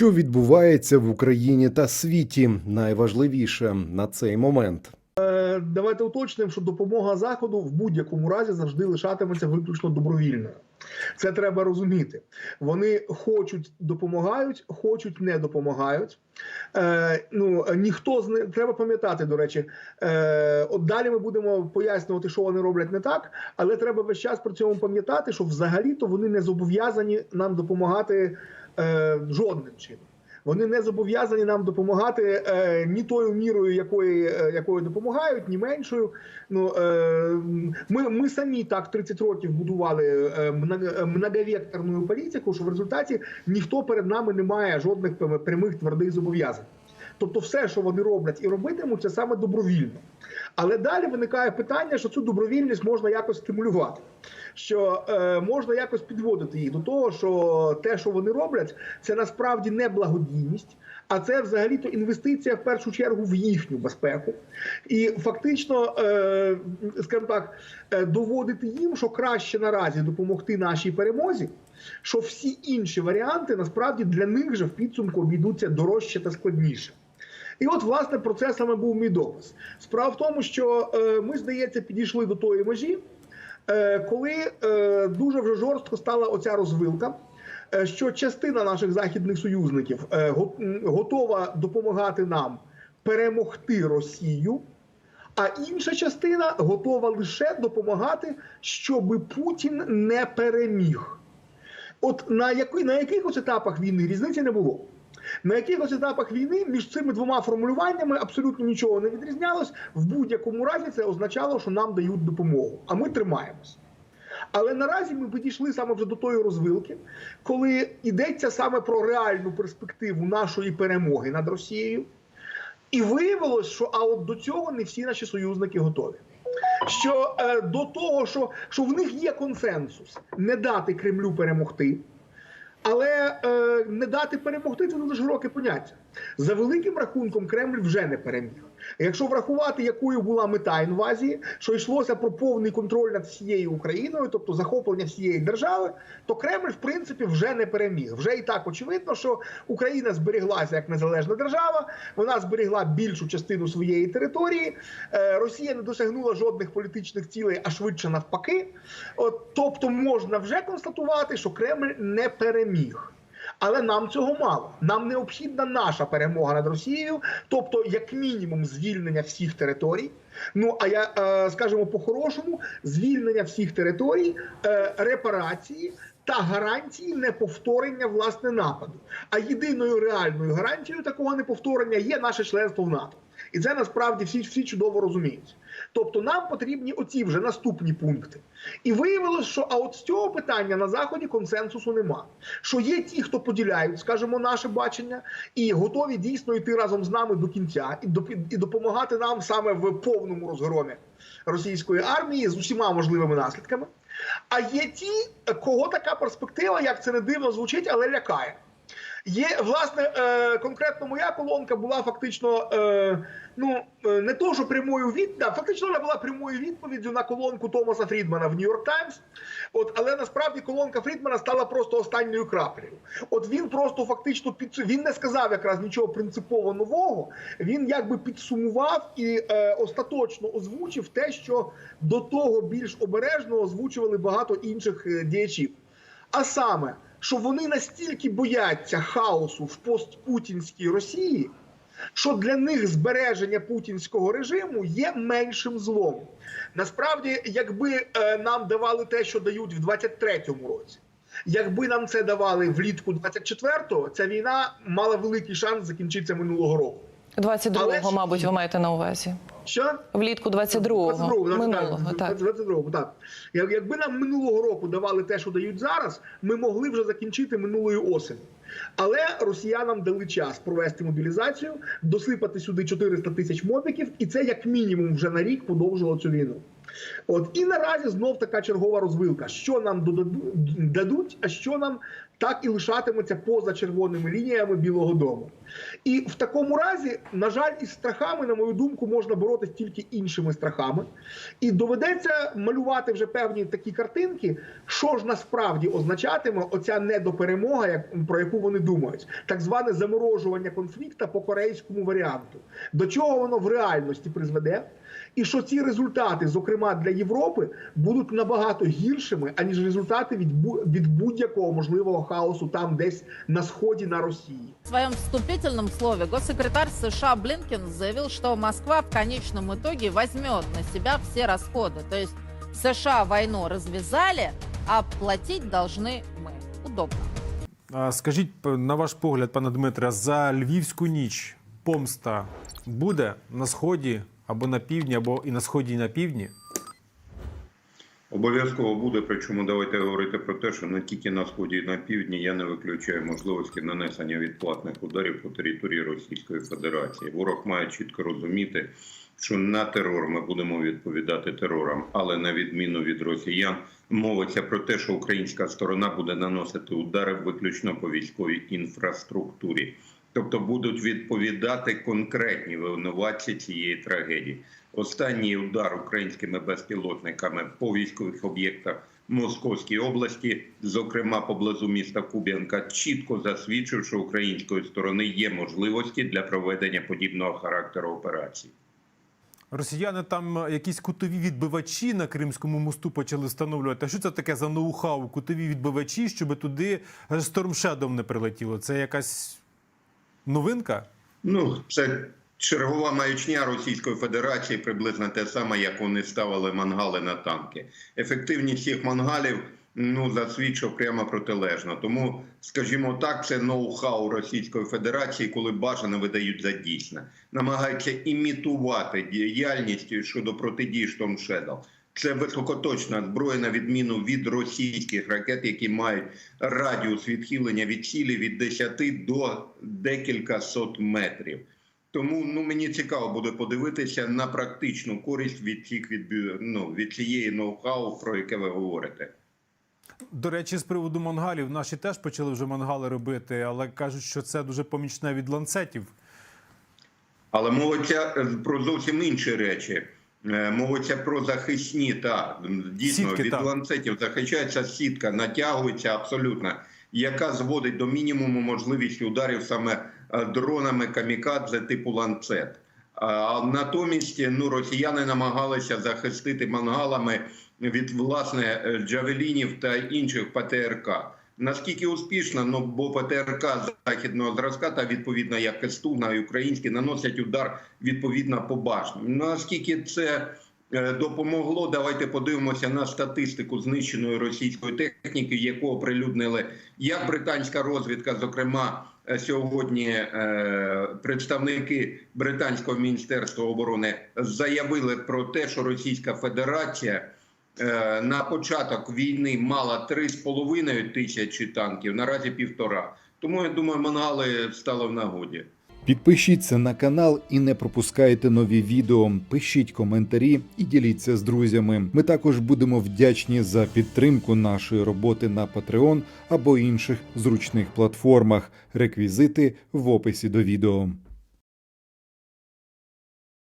Що відбувається в Україні та світі? Найважливіше на цей момент. Е, Давайте уточнимо, що допомога заходу в будь-якому разі завжди лишатиметься виключно добровільною. Це треба розуміти. Вони хочуть допомагають, хочуть не допомагають. Е, ну ніхто з не треба пам'ятати. До речі, е, от далі ми будемо пояснювати, що вони роблять не так, але треба весь час при цьому пам'ятати, що взагалі-то вони не зобов'язані нам допомагати жодним чином. Вони не зобов'язані нам допомагати е, ні тою мірою, якої, е, якою допомагають, ні меншою. Ну е, ми, ми самі так 30 років будували е, многовекторну політику, що в результаті ніхто перед нами не має жодних прямих твердих зобов'язань. Тобто, все, що вони роблять і робитимуть, це саме добровільно. Але далі виникає питання, що цю добровільність можна якось стимулювати, що е, можна якось підводити їх до того, що те, що вони роблять, це насправді не благодійність, а це взагалі-то інвестиція в першу чергу в їхню безпеку. І фактично, е, скажімо так, е, доводити їм, що краще наразі допомогти нашій перемозі, що всі інші варіанти насправді для них же в підсумку обійдуться дорожче та складніше. І от, власне, про це саме був мій допис. Справа в тому, що е, ми, здається, підійшли до тої межі, коли е, дуже вже жорстко стала оця розвилка, е, що частина наших західних союзників е, готова допомагати нам перемогти Росію. А інша частина готова лише допомагати, щоб Путін не переміг. От на, який, на якихось етапах війни різниці не було. На якихось етапах війни між цими двома формулюваннями абсолютно нічого не відрізнялось. В будь-якому разі це означало, що нам дають допомогу, а ми тримаємось. Але наразі ми підійшли саме вже до тої розвилки, коли йдеться саме про реальну перспективу нашої перемоги над Росією. І виявилось, що а от до цього не всі наші союзники готові. Що е, до того, що, що в них є консенсус не дати Кремлю перемогти, але е, не дати перемогти це дуже широке поняття. За великим рахунком, Кремль вже не переміг. Якщо врахувати, якою була мета інвазії, що йшлося про повний контроль над всією Україною, тобто захоплення всієї держави, то Кремль, в принципі, вже не переміг. Вже і так очевидно, що Україна зберіглася як незалежна держава, вона зберігла більшу частину своєї території. Е, Росія не досягнула жодних політичних цілей, а швидше навпаки. От, тобто, можна вже констатувати, що Кремль не переміг. Але нам цього мало. Нам необхідна наша перемога над Росією, тобто, як мінімум, звільнення всіх територій. Ну а я е, скажімо по-хорошому, звільнення всіх територій, е, репарації та гарантії неповторення власне нападу. А єдиною реальною гарантією такого неповторення є наше членство в НАТО. І це насправді всі, всі чудово розуміють. Тобто нам потрібні оці вже наступні пункти. І виявилось, що а от з цього питання на заході консенсусу нема. Що є ті, хто поділяють, скажімо, наше бачення, і готові дійсно йти разом з нами до кінця і доп- і допомагати нам саме в повному розгромі російської армії з усіма можливими наслідками. А є ті, кого така перспектива, як це не дивно звучить, але лякає. Є власне е, конкретно моя колонка була фактично е, ну е, не то, що прямою від, фактично вона була прямою відповіддю на колонку Томаса Фрідмана в Нью-Йорк Таймс. От, але насправді колонка Фрідмана стала просто останньою краплею. От він просто фактично під він не сказав якраз нічого принципово нового. Він якби підсумував і е, остаточно озвучив те, що до того більш обережно озвучували багато інших діячів. А саме, що вони настільки бояться хаосу в постпутінській Росії, що для них збереження путінського режиму є меншим злом. Насправді, якби е, нам давали те, що дають в 23-му році, якби нам це давали влітку 24-го, ця війна мала великий шанс закінчитися минулого року. 22-го, Але мабуть, ви маєте на увазі. Що? Влітку 22-го, 22-го, минулого, так, так. 22-го, так. Як- Якби нам минулого року давали те, що дають зараз, ми могли вже закінчити минулої осені. Але росіянам дали час провести мобілізацію, досипати сюди 400 тисяч мобіків, і це як мінімум вже на рік подовжило цю війну. От і наразі знов така чергова розвилка: що нам дадуть, а що нам так і лишатиметься поза червоними лініями Білого Дому. І в такому разі, на жаль, із страхами, на мою думку, можна боротися тільки іншими страхами. І доведеться малювати вже певні такі картинки, що ж насправді означатиме оця недоперемога, як про яку вони думають, так зване заморожування конфлікту по корейському варіанту. До чого воно в реальності призведе? І що ці результати, зокрема для Європи, будуть набагато гіршими, аніж результати від бу- від будь-якого можливого хаосу там, десь на сході на Росії. В своем вступительном слове госсекретарь США Блинкен заявил, что Москва в конечном итоге возьмет на себя все расходы. То есть США войну развязали, а платить должны мы. Удобно. А Скажіть, п- на ваш погляд, пане Дмитре, за львівську ніч помста буде на сході або на півдні, або і на сході, і на півдні? Обов'язково буде, причому давайте говорити про те, що не тільки на сході і на півдні я не виключаю можливості нанесення відплатних ударів по території Російської Федерації. Ворог має чітко розуміти, що на терор ми будемо відповідати терором, але на відміну від росіян мовиться про те, що українська сторона буде наносити удари виключно по військовій інфраструктурі. Тобто будуть відповідати конкретні винуватці цієї трагедії. Останній удар українськими безпілотниками по військових об'єктах Московської області, зокрема поблизу міста Куб'янка, чітко засвідчив, що української сторони є можливості для проведення подібного характеру операцій. Росіяни там якісь кутові відбивачі на Кримському мосту почали встановлювати. А що це таке за ноу-хау? Кутові відбивачі, щоб туди штормшедом не прилетіло? Це якась новинка? Ну, це чергова маячня Російської Федерації, приблизно те саме, як вони ставили мангали на танки. Ефективність цих мангалів ну засвідчив прямо протилежно. Тому, скажімо так, це ноу-хау Російської Федерації, коли бажано видають за дійсне, намагаються імітувати діяльність щодо протидії штормшедам. Це високоточна зброя, на відміну від російських ракет, які мають радіус відхилення від цілі від 10 до декілька сот метрів. Тому ну мені цікаво буде подивитися на практичну користь від цих від, ну, від цієї ноу-хау, про яке ви говорите. До речі, з приводу мангалів, наші теж почали вже мангали робити, але кажуть, що це дуже помічне від ланцетів. Але мовиться е, про зовсім інші речі. Е, Мовиться про захисні та дійсно Сітки, від так. ланцетів захищається сітка, натягується абсолютно, яка зводить до мінімуму можливість ударів саме е, дронами камікадзе типу ланцет. А натомість ну росіяни намагалися захистити мангалами від власне джавелінів та інших ПТРК. Наскільки успішно, ну бо ПТРК західного зразка та відповідно як Кестуна і українські наносять удар відповідно по башні. Наскільки це е, допомогло? Давайте подивимося на статистику знищеної російської техніки, яку оприлюднили як британська розвідка, зокрема е, сьогодні е, представники британського міністерства оборони заявили про те, що Російська Федерація на початок війни мала 3,5 тисячі танків, наразі півтора. Тому я думаю, мангали стали в нагоді. Підпишіться на канал і не пропускайте нові відео. Пишіть коментарі і діліться з друзями. Ми також будемо вдячні за підтримку нашої роботи на Patreon або інших зручних платформах. Реквізити в описі до відео.